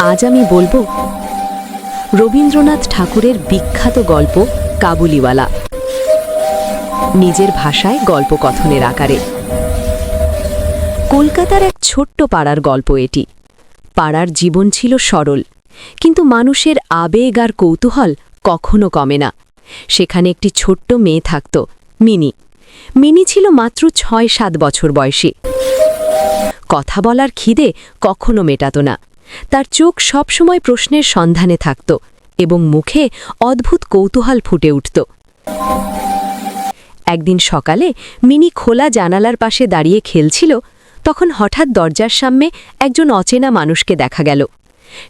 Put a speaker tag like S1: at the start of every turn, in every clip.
S1: আজ আমি বলব রবীন্দ্রনাথ ঠাকুরের বিখ্যাত গল্প কাবুলিওয়ালা। নিজের ভাষায় গল্প কথনের আকারে। কলকাতার এক ছোট্ট পাড়ার গল্প এটি। পাড়ার জীবন ছিল সরল, কিন্তু মানুষের আবেগ আর কৌতূহল কখনো কমে না। সেখানে একটি ছোট্ট মেয়ে থাকত, মিনি। মিনি ছিল মাত্র ছয় সাত বছর বয়সী। কথা বলার খিদে কখনো মেটাত না। তার চোখ সবসময় প্রশ্নের সন্ধানে থাকত এবং মুখে অদ্ভুত কৌতূহল ফুটে উঠত। একদিন সকালে মিনি খোলা জানালার পাশে দাঁড়িয়ে খেলছিল, তখন হঠাৎ দরজার সামনে একজন অচেনা মানুষকে দেখা গেল।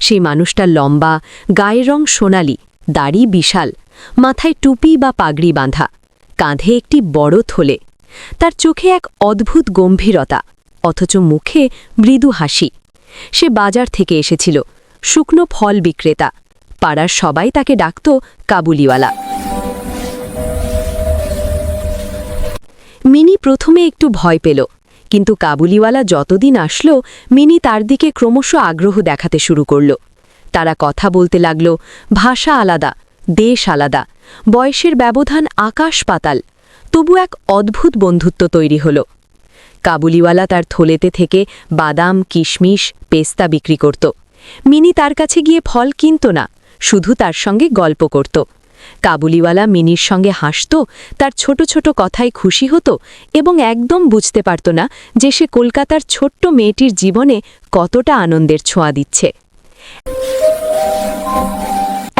S1: সেই মানুষটা লম্বা, গায়ের রং সোনালি, দাড়ি বিশাল, মাথায় টুপি বা পাগড়ি বাঁধা, কাঁধে একটি বড় থলে। তার চোখে এক অদ্ভুত গম্ভীরতা, অথচ মুখে মৃদু হাসি। সে বাজার থেকে এসেছিল। শুকনো ফল বিক্রেতা। পাড়ার সবাই তাকে ডাকত কাবুলিওয়ালা। মিনি প্রথমে একটু ভয় পেল, কিন্তু কাবুলিওয়ালা যতদিন আসলো, মিনি তার দিকে ক্রমশ আগ্রহ দেখাতে শুরু করল। তারা কথা বলতে লাগল, ভাষা আলাদা, দেশ আলাদা, বয়সের ব্যবধান আকাশ পাতাল, তবু এক অদ্ভুত বন্ধুত্ব তৈরি হল। কাবুলিওয়ালা তার থলেতে থেকে বাদাম, কিশমিশ, পেস্তা বিক্রি করত। মিনি তার কাছে গিয়ে ফল কিনত না, শুধু তার সঙ্গে গল্প করত। কাবুলিওয়ালা মিনির সঙ্গে হাসত, তার ছোট ছোট কথায় খুশি হতো এবং একদম বুঝতে পারত না যে সে কলকাতার ছোট্ট মেয়েটির জীবনে কতটা আনন্দের ছোঁয়া দিচ্ছে।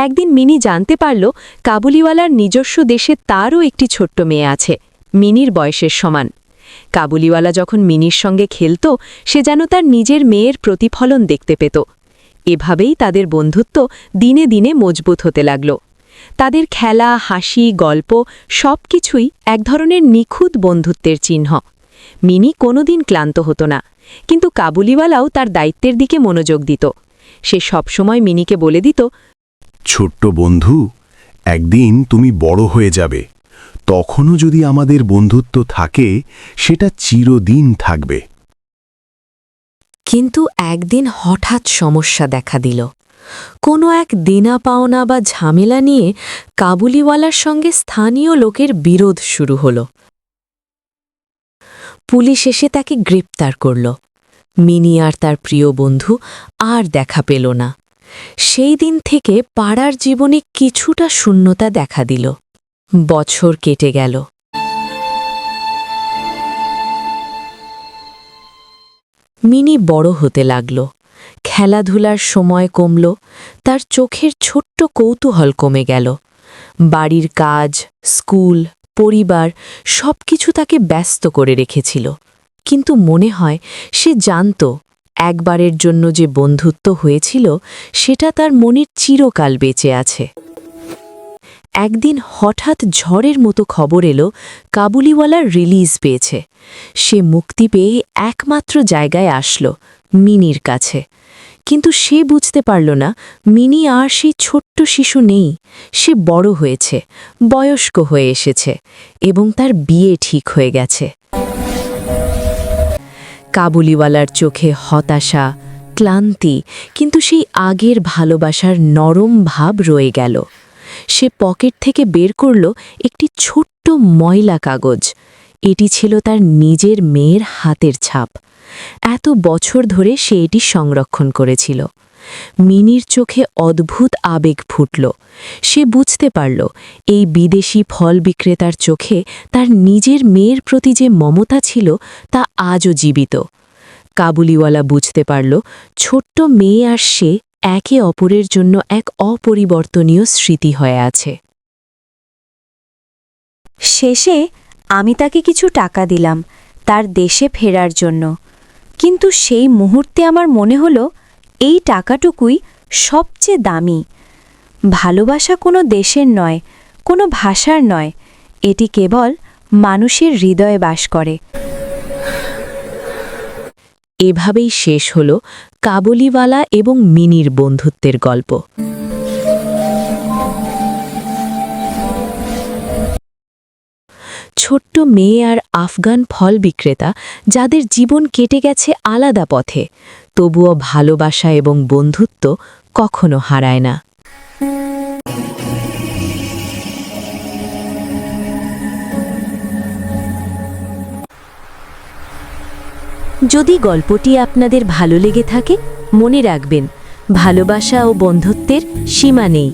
S1: একদিন মিনি জানতে পারল, কাবুলিওয়ালার নিজস্ব দেশে তারও একটি ছোট্ট মেয়ে আছে, মিনির বয়সের সমান। কাবুলিওয়ালা যখন মিনির সঙ্গে খেলত, সে যেন তার নিজের মেয়ের প্রতিফলন দেখতে পেত। এভাবেই তাদের বন্ধুত্ব দিনে দিনে মজবুত হতে লাগল। তাদের খেলা, হাসি, গল্প সব কিছুই এক ধরনের নিখুঁত বন্ধুত্বের চিহ্ন। মিনি কোনোদিন ক্লান্ত হতো না, কিন্তু কাবুলিওয়ালাও তার দায়িত্বের দিকে মনোযোগ দিত। সে সবসময় মিনিকে বলে দিত,
S2: ছোট্ট বন্ধু, একদিন তুমি বড় হয়ে যাবে। তখনও যদি আমাদের বন্ধুত্ব থাকে, সেটা চিরদিন থাকবে।
S1: কিন্তু একদিন হঠাৎ সমস্যা দেখা দিল। কোনো এক দেনা পাওনা বা ঝামেলা নিয়ে কাবুলিওয়ালার সঙ্গে স্থানীয় লোকের বিরোধ শুরু হল। পুলিশ এসে তাকে গ্রেপ্তার করল। মিনি আর তার প্রিয় বন্ধু আর দেখা পেল না। সেই দিন থেকে পাড়ার জীবনে কিছুটা শূন্যতা দেখা দিল। বছর কেটে গেল। মিনি বড় হতে লাগল। খেলাধুলার সময় কমল, তার চোখের ছোট্ট কৌতূহল কমে গেল। বাড়ির কাজ, স্কুল, পরিবার, সবকিছু তাকে ব্যস্ত করে রেখেছিল। কিন্তু মনে হয় সে জানত, একবারের জন্য যে বন্ধুত্ব হয়েছিল, সেটা তার মনের চিরকাল বেঁচে আছে। একদিন হঠাৎ ঝড়ের মতো খবর এলো, কাবুলিওয়ালার রিলিজ পেয়েছে। সে মুক্তি পেয়ে একমাত্র জায়গায় আসলো, মিনির কাছে। কিন্তু সে বুঝতে পারল না, মিনি আর সেই ছোট্ট শিশু নেই। সে বড় হয়েছে, বয়স্ক হয়ে এসেছে এবং তার বিয়ে ঠিক হয়ে গেছে। কাবুলিওয়ালার চোখে হতাশা, ক্লান্তি, কিন্তু সেই আগের ভালোবাসার নরম ভাব রয়ে গেল। সে পকেট থেকে বের করল একটি ছোট্ট ময়লা কাগজ। এটি ছিল তার নিজের মেয়ের হাতের ছাপ। এত বছর ধরে সে এটি সংরক্ষণ করেছিল। মিনির চোখে অদ্ভুত আবেগ ফুটল। সে বুঝতে পারল, এই বিদেশি ফল বিক্রেতার চোখে তার নিজের মেয়ের প্রতি যে মমতা ছিল তা আজও জীবিত। কাবুলিওয়ালা বুঝতে পারল, ছোট্ট মেয়ে আর সে একে অপরের জন্য এক অপরিবর্তনীয় স্মৃতি হয়ে আছে।
S3: শেষে আমি তাকে কিছু টাকা দিলাম, তার দেশে ফেরার জন্য। কিন্তু সেই মুহূর্তে আমার মনে হলো, এই টাকাটুকুই সবচেয়ে দামি। ভালোবাসা কোনো দেশের নয়, কোনো ভাষার নয়, এটি কেবল মানুষের হৃদয়ে বাস করে।
S1: এভাবেই শেষ হল কাবুলিওয়ালা এবং মিনির বন্ধুত্বের গল্প। ছোট্ট মেয়ে আর আফগান ফল বিক্রেতা, যাদের জীবন কেটে গেছে আলাদা পথে, তবুও ভালোবাসা এবং বন্ধুত্ব কখনো হারায় না। যদি গল্পটি আপনাদের ভালো লেগে থাকে মনে রাখবেন ভালোবাসা ও বন্ধুত্বের সীমা নেই।